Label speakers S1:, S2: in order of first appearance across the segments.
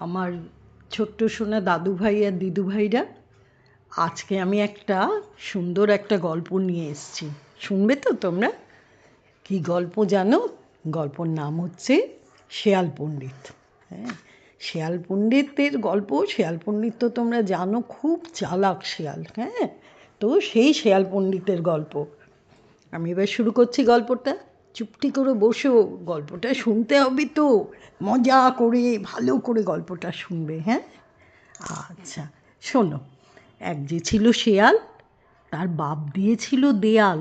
S1: আমার ছোট্ট সোনা দাদু ভাই আর দিদু ভাইরা, আজকে আমি একটা সুন্দর একটা গল্প নিয়ে এসেছি। শুনবে তো তোমরা? কি গল্প জানো? গল্পর নাম হচ্ছে শেয়াল পণ্ডিত। হ্যাঁ শেয়াল পণ্ডিতের গল্প, শেয়াল পণ্ডিত তো তোমরা জানো, খুব চালাক শেয়াল। হ্যাঁ তো সেই শেয়াল পণ্ডিতের গল্প। আমি এবার শুরু করছি গল্পটা। চুপটি করে বসো, গল্পটা শুনতে হবে তো। মজা করে, ভালো করে গল্পটা শুনবে হ্যাঁ? আচ্ছা শোনো, এক যে ছিল শেয়াল, তার বাপ দিয়েছিল দেয়াল।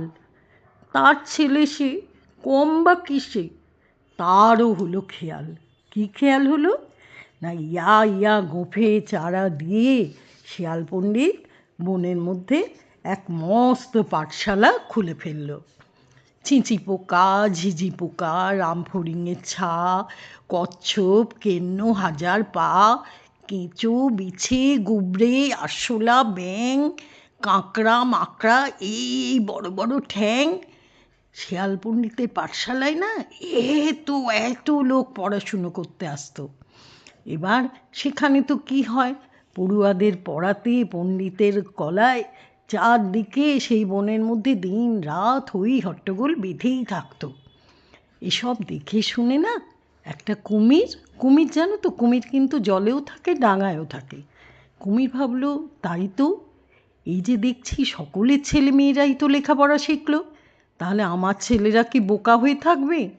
S1: তার ছেলে সে কম বা কিসে, তারও হলো খেয়াল। কি খেয়াল হলো? না, ইয়া ইয়া গোফে চারা দিয়ে শেয়াল পণ্ডিত বনের মধ্যে এক মস্ত পাঠশালা খুলে ফেলল। চিঁচি পোকা ঝিঝি পোকা রামফড়িংয়ের ছা, কচ্ছপ, কেন্ন, হাজার পা, কেঁচো, বিছে গুবরে আরশোলা ব্যাং কাঁকড়া, মাকড়া, এই বড় বড় ঠ্যাং। শেয়াল পণ্ডিতের পাঠশালায় না এত এত লোক পড়াশুনো করতে আসতো। এবার সেখানে তো কি হয়? পড়ুয়াদের পড়াতে, পণ্ডিতের কলায় চারদিকে সেই বনের মধ্যে দিন রাত হই হট্টগোল বেঁধেই থাকতো। এসব দেখে শুনে না একটা কুমির কুমির জানো তো, কুমির কিন্তু জলেও থাকে, ডাঙায়ও থাকে। কুমির ভাবলো, তাই তো? এই যে দেখছি সকলের ছেলে মেয়েরাই তো লেখাপড়া শিখলো, তাহলে আমার ছেলেরা কি বোকা হয়ে থাকবে?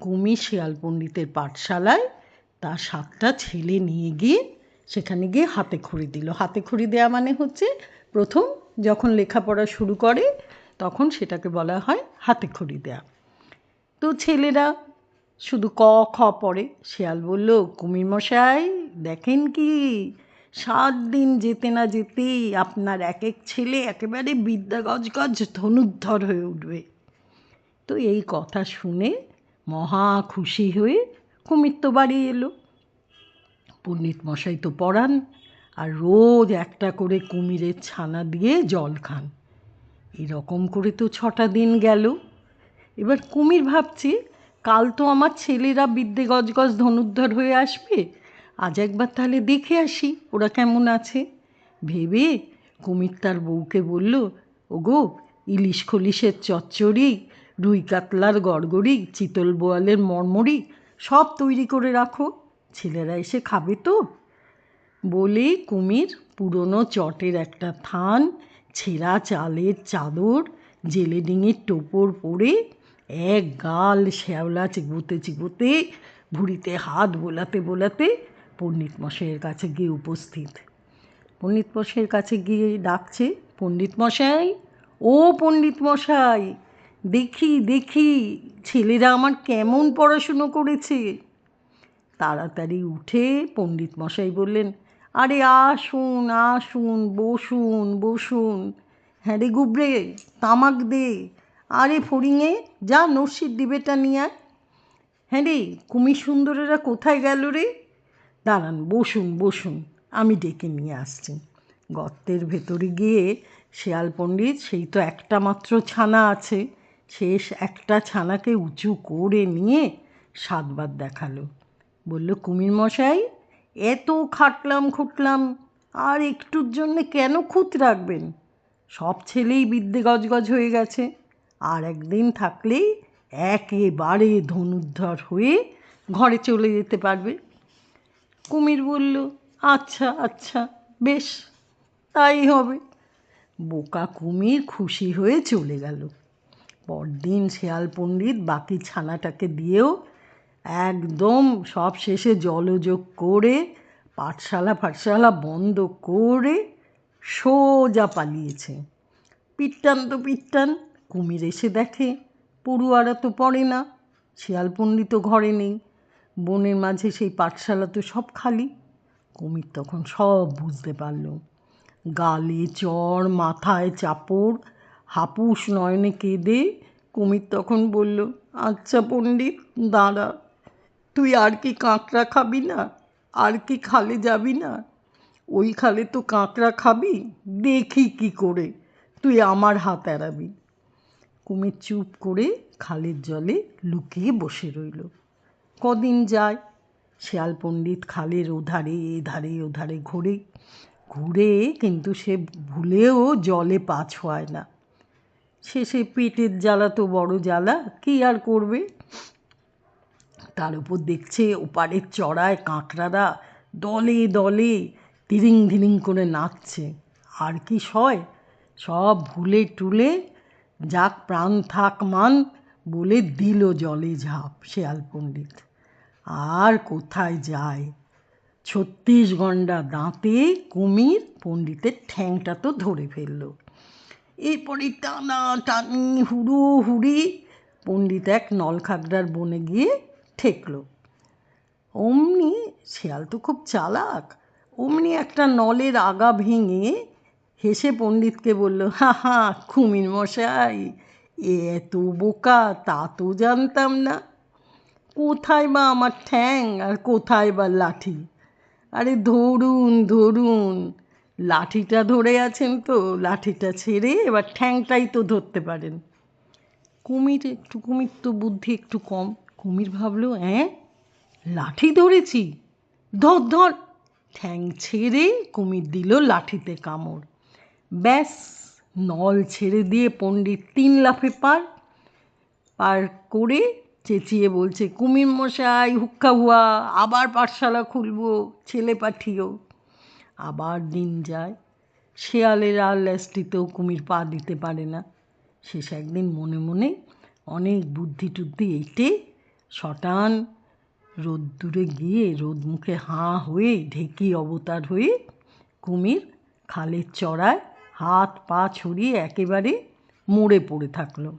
S1: কুমির শেয়াল পণ্ডিতের পাঠশালায় তার সাতটা ছেলে নিয়ে গিয়ে সেখানে গিয়ে হাতে খড়ি দিল। হাতে খড়ি দেওয়া মানে হচ্ছে প্রথম যখন লেখাপড়া শুরু করে, তখন সেটাকে বলা হয় হাতে খড়ি দেয়া। তো ছেলেরা শুধু ক, খ পড়ে। শেয়াল বলল, কুমির মশাই, দেখেন কি, সাত দিন যেতে না যেতেই আপনার এক এক ছেলে একেবারে বিদ্যা গজ গজ ধনুর্ধর হয়ে উঠবে। তো এই কথা শুনে মহা খুশি হয়ে কুমির তো বাড়ি এলো। পণ্ডিত মশাই তো পড়ান। আর রোজ একটা করে কুমিরের ছানা দিয়ে জল খান। এরকম করে তো ছটা দিন গেল। এবার কুমির ভাবছে, কাল তো আমার ছেলেরা বিদ্যে গজগজ ধনুর্ধর হয়ে আসবে। আজ একবার তাহলে দেখে আসি ওরা কেমন আছে। ভেবে কুমির তার বউকে বলল, ওগো, ইলিশ খলিশের চচ্চড়ি, রুই কাতলার গড়গড়ি, চিতল বোয়ালের মরমরি সব তৈরি করে রাখো। ছেলেরা এসে খাবে তো? বলে কুমির পুরনো চটের একটা থান, ছেঁড়া চালের চাদর, জেলে ডিঙির টোপর পরে এক গাল শ্যাওলা চিবোতে চিবোতে, ভুঁড়িতে হাত বোলাতে বোলাতে পণ্ডিত মশাইয়ের কাছে গিয়ে উপস্থিত। পণ্ডিত মশাইয়ের কাছে গিয়ে ডাকছে, পণ্ডিত মশাই, ও পণ্ডিত মশাই, দেখি দেখি, ছেলেরা আমার কেমন পড়াশুনো করেছে? তাড়াতাড়ি উঠে পণ্ডিত মশাই বললেন আরে আসুন আসুন, বসুন বসুন। হ্যাঁ রে গুবরে, তামাক দে। আরে ফড়িংয়ে যা নস্যির ডিবেটা নিয়ে আয়। হ্যাঁ রে কুমির সুন্দরেরা কোথায় গেল রে? দাঁড়ান, বসুন বসুন, আমি ডেকে নিয়ে আসছি। গর্তের ভেতরে গিয়ে শেয়াল পণ্ডিত, সেই তো একটা মাত্র ছানা আছে। শেষ একটা ছানাকে উঁচু করে নিয়ে সাতবার দেখাল। বলল কুমির মশাই এত খাটলাম, খুটলাম, আর একটুর জন্যে কেন খুঁত রাখবেন? সব ছেলেই বিদ্যে গজগজ হয়ে গেছে। আর একদিন থাকলেই একেবারে ধনুর্ধর হয়ে ঘরে চলে যেতে পারবে। কুমির বলল আচ্ছা আচ্ছা বেশ, তাই হবে। বোকা কুমির খুশি হয়ে চলে গেল। পরদিন শেয়াল পণ্ডিত বাকি ছানাটাকে দিয়েও একদম সব শেষে জলযোগ করে, পাঠশালা ফাটশালা বন্ধ করে সোজা পালিয়েছে। পিট্টান তো পিট্টান, কুমির এসে দেখে, পড়ুয়ারা তো পড়ে না শিয়াল পণ্ডিত ঘরে নেই, বনের মাঝে সেই পাঠশালা তো সব খালি। কুমির তখন সব বুঝতে পারল। গালে চড় মাথায় চাপড়, হাপুস নয়নে কেঁদে কুমির তখন বলল আচ্ছা পণ্ডিত, দাঁড়া। তুই আর কি কাঁকড়া খাবি না? আর কি খালে যাবি না? ওই খালে তো কাঁকড়া খাবি? দেখি কি করে তুই আমার হাত এড়াবি। কুমির চুপ করে খালের জলে লুকিয়ে বসে রইল। কদিন যায়? শেয়াল পণ্ডিত খালের ওধারে, এধারে, ওধারে ঘোরে। ঘুরে কিন্তু সে ভুলেও জলে পা ছোঁয়ায় না। শেষে পেটের জ্বালা তো বড় জ্বালা, কী আর করবে? তার উপর দেখছে ওপারের চড়ায় কাঁকড়ারা, দলে দলে ধিরিং ধিরিং করে নাচছে। আর কি সয়? সব ভুলে টুলে যাক প্রাণ থাক মান বলে দিল জলে ঝাঁপ শেয়াল পণ্ডিত। আর কোথায় যায়? ছত্রিশ গন্ডা দাঁতে কুমির পণ্ডিতের ঠ্যাংটা তো ধরে ফেলল। এরপরে টানা টানি হুড়ো হুড়ি পণ্ডিত এক নলখাগড়ার বনে গিয়ে ঠেকলো। অমনি, শেয়াল তো খুব চালাক, অমনি একটা নলের আগা ভেঙে হেসে পণ্ডিতকে বলল, হা হা কুমির মশাই এত বোকা, তা তো জানতাম না। কোথায় বা আমার ঠ্যাং আর কোথায় বা লাঠি? আরে ধরুন ধরুন, লাঠিটা ধরে আছেন তো, লাঠিটা ছেড়ে এবার ঠ্যাংটাই তো ধরতে পারেন। কুমির একটু, কুমির তো বুদ্ধি একটু কম। কুমির ভাবলো হ্যাঁ লাঠি ধরেছি? ধর ধর। ঠ্যাং ছেড়ে কুমির দিল লাঠিতে কামড়। ব্যাস, নল ছেড়ে দিয়ে পণ্ডিত তিন লাফে পার পার করে চেঁচিয়ে বলছে, কুমির মশাই, হুক্কা হুয়া, আবার পাঠশালা খুলবো, ছেলে পাঠিও। আবার দিন যায়, শেয়ালের আর ল্যাস্টিতেও কুমির পা দিতে পারে না। শেষ একদিন মনে মনে অনেক বুদ্ধি টুদ্ধি এঁটে শটান রোদ্দুরে গিয়ে রোদ মুখে হাঁ হয়ে ঢেকি অবতার হয়ে কুমির খালের চড়ায় হাত পা ছড়িয়ে একেবারে মরে পড়ে থাকল।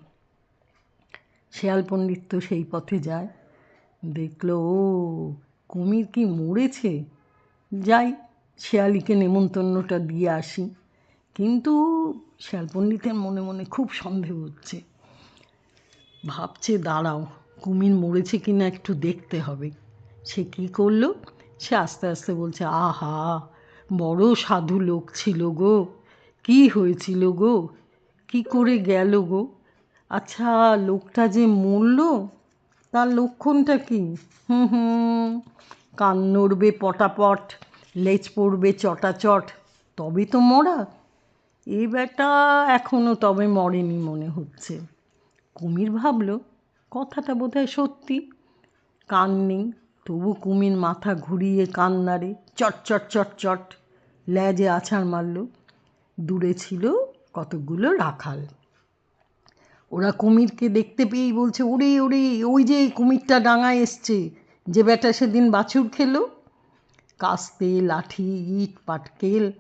S1: শেয়াল পণ্ডিত তো সেই পথে যায়। দেখল, ও, কুমির কি মরেছে? যাই, শেয়ালিকে নেমন্তন্নটা দিয়ে আসি। কিন্তু শেয়াল পণ্ডিতের মনে মনে খুব সন্দেহ হচ্ছে। ভাবছে, দাঁড়াও। কুমির মরেছে কি না একটু দেখতে হবে। সে কি করল? সে আস্তে আস্তে বলছে, আহা, বড় সাধু লোক ছিল গো। কি হয়েছিল গো? কি করে গেল গো? আচ্ছা লোকটা যে মরল, তার লক্ষণটা কি? হুম হুম, কান নড়বে পটাপট, লেজ পড়বে চটাচট, তবে তো মরা। এই ব্যাটা এখনও তবে মরেনি মনে হচ্ছে। কুমির ভাবলো কথাটা বোধহয় সত্যি। কান নেই, তবু কুমির মাথা ঘুরিয়ে কান নাড়ে চট চট চট চট ল্যাজে আছাড় মারল। দূরে ছিল কতগুলো রাখাল। ওরা কুমিরকে দেখতে পেয়েই বলছে, ওরে ওরে, ওই যে কুমিরটা ডাঙায় এসছে, যে বেটা সেদিন বাছুর খেলো। কাস্তে লাঠি, ইট, পাটকেল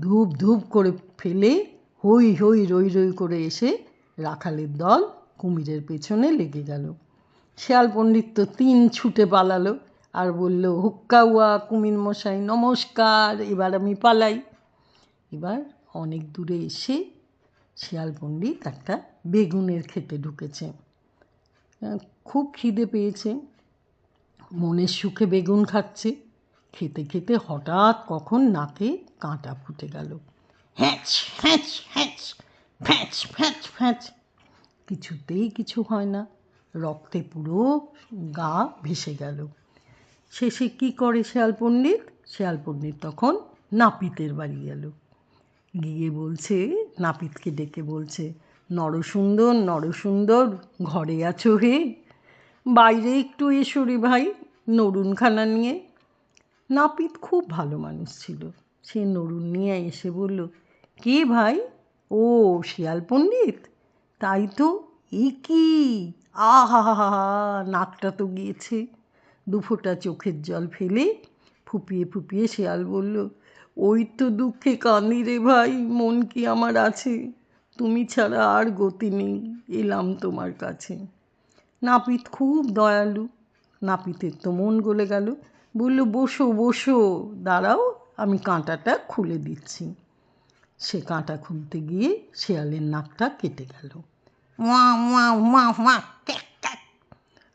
S1: ধূপ ধূপ করে ফেলে হই হই, রই রই করে এসে রাখালের দল কুমিরের পেছনে লেগে গেল। শেয়াল পণ্ডিত তো তিন ছুটে পালালো আর বলল, হুক্কা উয়া কুমির মশাই, নমস্কার, এবার আমি পালাই। এবার অনেক দূরে এসে শিয়াল পণ্ডিত একটা বেগুনের খেতে ঢুকেছে। খুব খিদে পেয়েছে। মনের সুখে বেগুন খাচ্ছে। খেতে খেতে হঠাৎ কখন নাকে কাঁটা ফুটে গেল। হ্যাঁচ হ্যাঁচ হ্যাঁচ, ফ্যাঁচ ফ্যাঁচ ফ্যাঁচ কিছুতেই কিছু হয় না। রক্তে পুরো গা ভেসে গেল। শেষে কী করে শেয়াল পণ্ডিত? শেয়াল পণ্ডিত তখন নাপিতের বাড়ি গেল। গিয়ে বলছে, নাপিতকে ডেকে বলছে, নরসুন্দর নরসুন্দর, ঘরে আছো হে? বাইরে একটু এসো রে ভাই, নরুনখানা নিয়ে। নাপিত খুব ভালো মানুষ ছিল। সে নরুন নিয়ে এসে বলল, কে ভাই? ও, শিয়াল পণ্ডিত? তাই তো? এ আহা নাকটা তো গিয়েছে দুফোটা চোখের জল ফেলে ফুপিয়ে ফুপিয়ে শেয়াল বলল, ওই তো দুঃখে কাঁদি রে ভাই, মন কি আমার আছে? তুমি ছাড়া আর গতি নেই, এলাম তোমার কাছে। নাপিত খুব দয়ালু। নাপিতের তো মন গলে গেল। বলল, বসো বসো, দাঁড়াও, আমি কাঁটাটা খুলে দিচ্ছি। সে কাঁটা খুলতে গিয়ে শেয়ালের নাকটা কেটে গেল। ওয়া ওয়া ওয়া ওয়া ক্যাক ক্যাক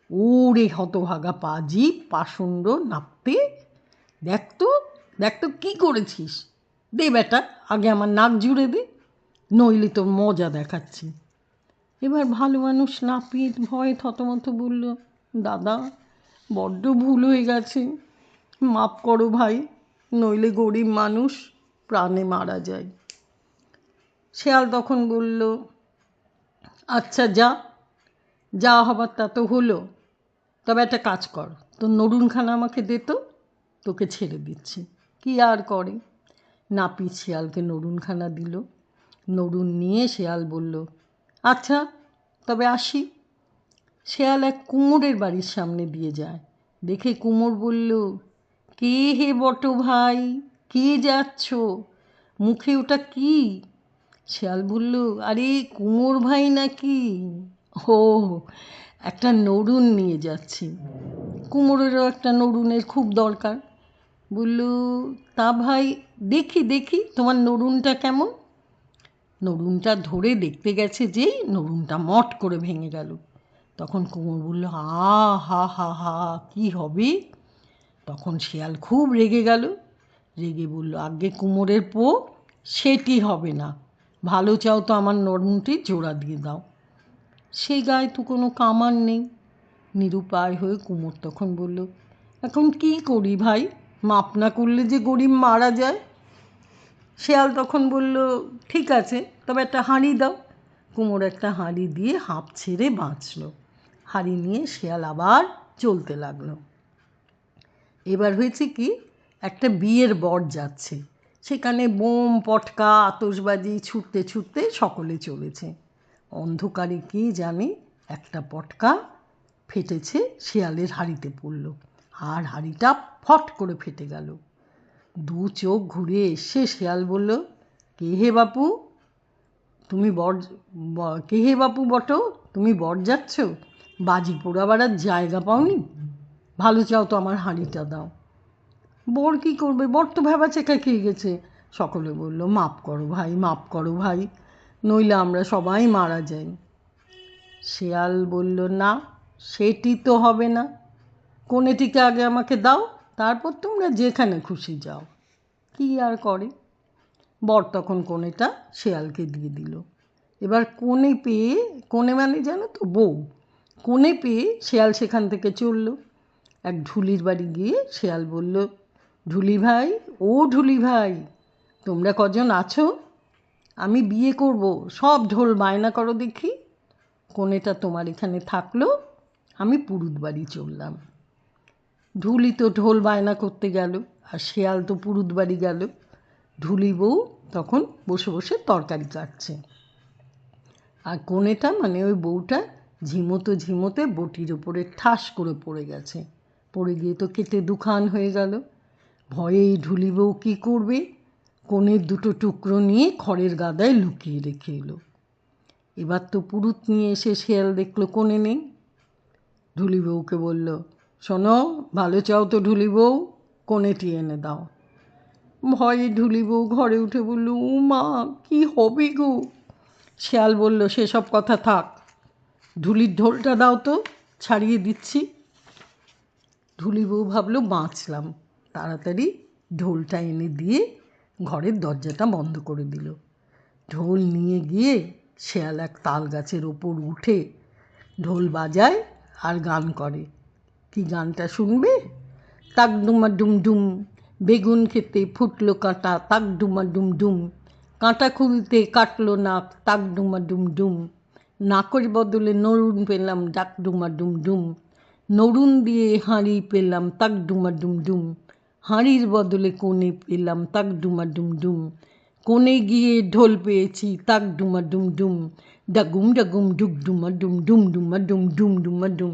S1: ওরে হতভাগা পাজি পাষণ্ড নাপতে। দেখ তো দেখ তো কী করেছিস। দে বেটা আগে আমার নাক জুড়ে দে নইলে তো মজা দেখাচ্ছি। এবার ভালো মানুষ নাপিত ভয়ে থতমত বলল দাদা বড্ড ভুল হয়ে গেছে। মাপ করো ভাই নইলে গরিব মানুষ প্রাণে মারা যায়। শেয়াল তখন বলল আচ্ছা যা যা হবার তা তো হলো। তবে একটা কাজ কর, তোর নরুনখানা আমাকে দে তো, তোকে ছেড়ে দিচ্ছি। কি আর করে? নাপিত শেয়ালকে নরুনখানা দিল। নরুন নিয়ে শেয়াল বলল আচ্ছা তবে আসি। শেয়াল এক কুমোরের বাড়ির সামনে দিয়ে যায়। দেখে কুমোর বলল, কে হে বটো ভাই কে যাচ্ছ? মুখে ওটা কি? শেয়াল বলল, আরে কুমোর ভাই নাকি? ও একটা নরুন নিয়ে যাচ্ছি। কুমোরেরও একটা নরুনের খুব দরকার। বলল, তা ভাই, দেখি দেখি, তোমার নরুনটা কেমন? নরুনটা ধরে দেখতে গেছে যেই নরুনটা মট করে ভেঙে গেল। তখন কুমোর বলল হা হা হা হা, কী হবে? তখন শিয়াল খুব রেগে গেল। রেগে বলল, আগে কুমোরের পো, সেটি হবে না। ভালো চাও তো আমার নরুনটি জোড়া দিয়ে দাও। সেই গায়ে তো কোনো কামান নেই। নিরুপায় হয়ে কুমোর তখন বলল, এখন কি করি ভাই? মাপ না করলে যে গরিব মারা যায়? শেয়াল তখন বলল, ঠিক আছে, তবে একটা হাঁড়ি দাও। কুমোর একটা হাঁড়ি দিয়ে হাঁপ ছেড়ে বাঁচল। হাঁড়ি নিয়ে শেয়াল আবার চলতে লাগল। এবার হয়েছে কি, একটা বিয়ের বর যাচ্ছে। সেখানে বোম, পটকা আতসবাজি ছুটতে ছুটতে সকলে চলেছে। অন্ধকারে কি জানে একটা পটকা ফেটেছে, শেয়ালের হাঁড়িতে পড়ল। আর হাঁড়িটা ফট করে ফেটে গেল। দু চোখ ঘুরে এসে শেয়াল বলল, কে হে বাপু? তুমি বর কে হে বাপু বটো? তুমি বর যাচ্ছ? বাজি পোড়াবার জায়গা পাওনি? ভালো চাও তো আমার হাঁড়িটা দাও। বর কী করবে? বর তো ভেবা চেকা খেয়ে গেছে। সকলে বলল, মাপ করো ভাই, মাপ করো ভাই, নইলে আমরা সবাই মারা যাই। শেয়াল বলল, না, সেটি তো হবে না। কোনেটিকে আগে আমাকে দাও, তারপর তোমরা যেখানে খুশি যাও। কি আর করে? বর তখন কোণেটা শেয়ালকে দিয়ে দিল। এবার কোণে পেয়ে কোণে মানে জানো তো, বউ। কোণে পেয়ে শেয়াল সেখান থেকে চলল। এক ঢুলির বাড়ি গিয়ে শেয়াল বলল ঢুলি ভাই ও ঢুলি ভাই তোমরা কজন আছো? আমি বিয়ে করব, সব ঢোল বায়না করো দেখি। কোণেটা তোমার এখানে থাকল, আমি পুরুত বাড়ি চললাম। ঢুলি তো ঢোল বায়না করতে গেল, আর শেয়াল তো পুরুত বাড়ি গেল। ঢুলি বউ তখন বসে বসে তরকারি কাটছে আর কোণেটা মানে ওই বউটা ঝিমোতে ঝিমোতে বটির ওপরে ঠাস করে পড়ে গেছে। পড়ে গিয়ে তো কেটে দুখান হয়ে গেল। ভয়ে ঢুলি বউ কী করবে? কোণের দুটো টুকরো নিয়ে খড়ের গাদায় লুকিয়ে রেখে এলো। এবার তো পুরুত নিয়ে এসে শেয়াল দেখল কোণে নেই। ঢুলি বউকে বলল, শোনো, ভালো চাও তো ঢুলি বউ, কোণেটি এনে দাও। ভয়ে ঢুলি বউ ঘরে উঠে বলল, ও মা, কী হবে গো? শেয়াল বলল, সেসব কথা থাক। ঢুলির ঢোলটা দাও তো, ছাড়িয়ে দিচ্ছি। ঢুলি বউ ভাবলো, বাঁচলাম। তাড়াতাড়ি ঢোলটা এনে দিয়ে ঘরের দরজাটা বন্ধ করে দিল। ঢোল নিয়ে গিয়ে শেয়াল এক তাল গাছের ওপর উঠে ঢোল বাজায় আর গান করে। কি গানটা শুনবে? তাক ডুমা ডুম ডুম বেগুন খেতে ফুটলো কাঁটা তাক ডুমা ডুম ডুম কাঁটা খুলতে কাটলো নাক তাক ডুমা ডুম ডুম নাকের বদলে নরুন পেলাম ডাক ডুমা ডুম ডুম নরুন দিয়ে হাঁড়ি পেলাম তাক ডুমা ডুম ডুম হাঁড়ির বদলে কোণে পেলাম তাক ডুমা ডুম ডুম। কোণে গিয়ে ঢোল পেয়েছি তাক ডুমা ডুম ডুম। ডাগুম ডাগুম ডুক ডুমা ডুম ডুম ডুমা ডুম ডুম ডুমা ডুম।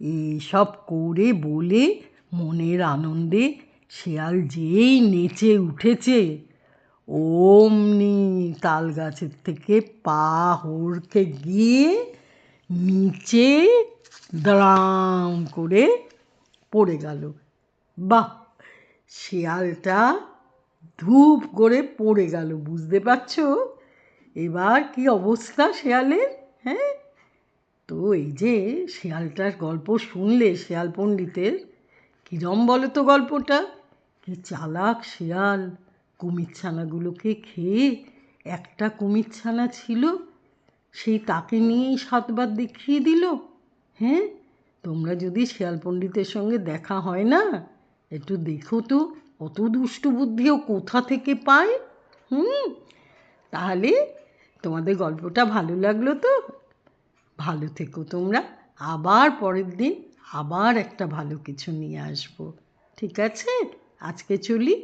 S1: এইসব করে বলে মনের আনন্দে শেয়াল যেই নেচে উঠেছে, অমনি তাল গাছের থেকে পা হড়কে গিয়ে নিচে দাঁড়াম করে পড়ে গেল। বাহ! শেয়ালটা ধূপ করে পড়ে গেল, বুঝতে পারছ? এবার কি অবস্থা শেয়ালের হ্যাঁ? তো এই যে শেয়ালটার গল্প শুনলে শেয়াল পণ্ডিতের, কিরম বলো তো গল্পটা? কি চালাক শেয়াল কুমির ছানাগুলোকে খেয়ে একটা কুমির ছানা ছিল, সেই তাকে নিয়েই সাতবার দেখিয়ে দিল হ্যাঁ? তোমরা যদি শিয়াল পণ্ডিতের সঙ্গে দেখা হয় না একটু দেখো তো অত দুষ্টু বুদ্ধিও কোথা থেকে পায়? হুম, তাহলে তোমাদের গল্পটা ভালো লাগল তো? ভালো থেকো তোমরা, আবার পরের দিন আবার একটা ভালো কিছু নিয়ে আসব, ঠিক আছে? আজকে চলি।